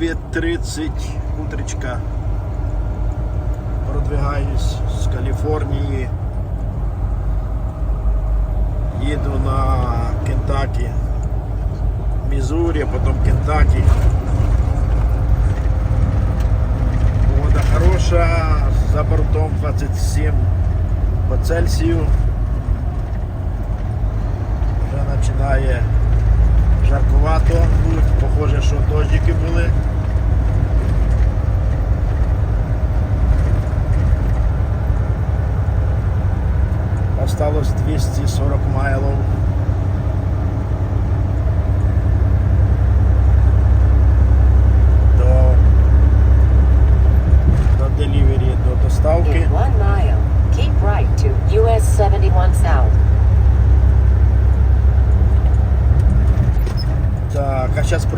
9.30 утречка. Продвигаюсь з Каліфорнії. Їду на Кентакі. Мізурі, потім Кентакі. Погода хороша, за бортом 27 по Цельсію. Вже починає жаркувато, похоже,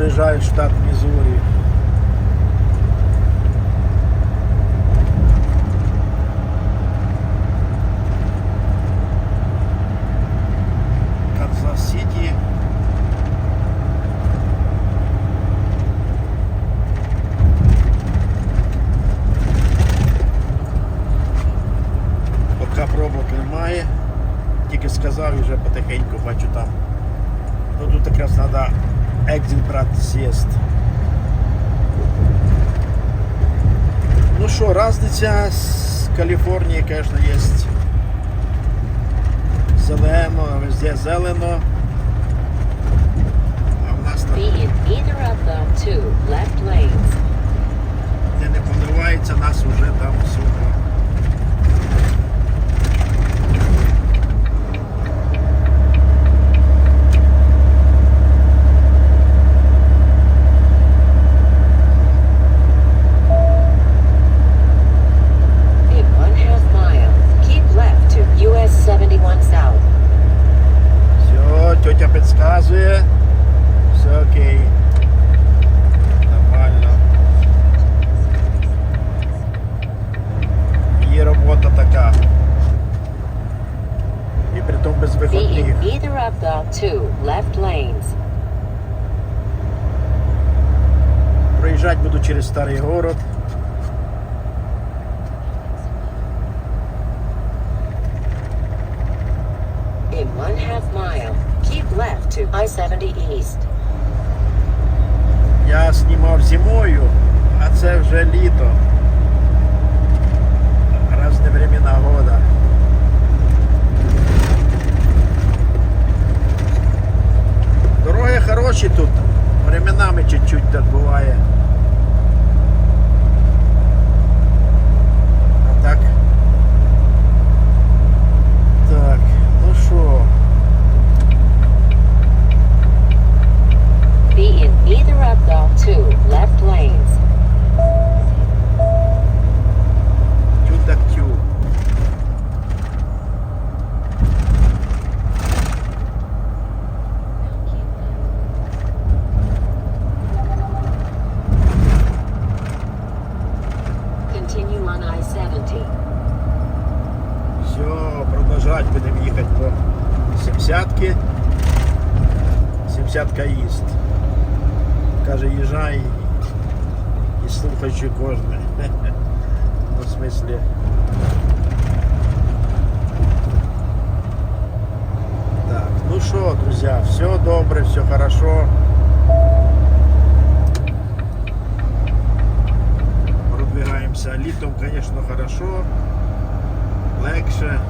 приїжджаю штат Мізурі. Канзас Сіті. Поки пробок немає. Тільки сказав і вже потихеньку бачу там. Ну тут якраз треба екзит брати сіст. Ну що, разниця з Каліфорнії, звісно, є зелено, везде зелено. А в нас там, Be in either of the two left lanes. де не поливається, нас вже там сухо. In one half mile, keep left to US 71 South. Все, тетя підказує. Все окей. Нормально. Її робота така. І притом без Be виходних. in either of the two left lanes. Проїжджати буду через старий город. In one half mile, keep left to I-70 East. Я знімав зимою, а це вже літо. on I-70. Все, продовжать будемо їхати по 70-ки. 70-ка їсть. Каже, їжджай і, і слухаючи кожне. Ну, в смислі. Так, ну що, друзі, все добре, все хорошо. Продвигаємося. Літом, звісно, хорошо. Легше.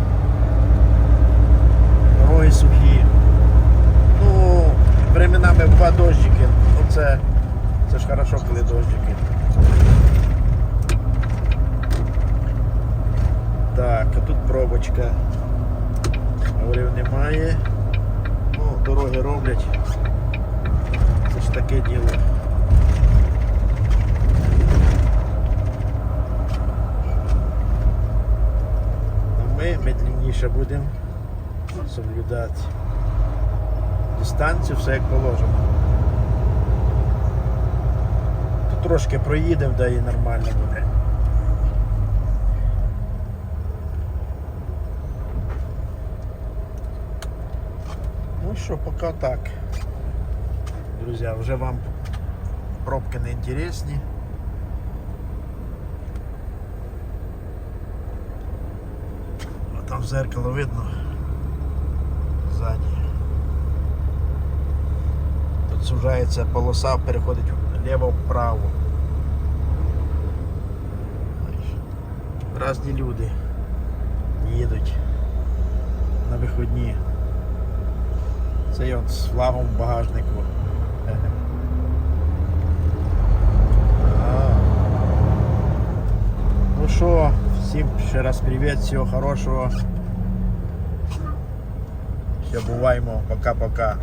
Дороги сухі. Ну, временами два дощики. Ну це, це ж хорошо, коли дощики. Так, а тут пробочка. Говорив, немає. Ну, дороги роблять. Це ж таке діло. А ми медленніше будемо соблюдати дистанцію, все як положено. Тут трошки проїдемо, да і нормально буде. Ну що, поки так. Друзі, вже вам пробки не інтересні. Там в зеркало видно ззаді. Тут сужається полоса, переходить вліво-вправо. Разні люди їдуть на виходні. Це я з флагом в багажнику. А. Ну що, всім ще раз привіт, всього хорошого. Все, буваємо, пока-пока.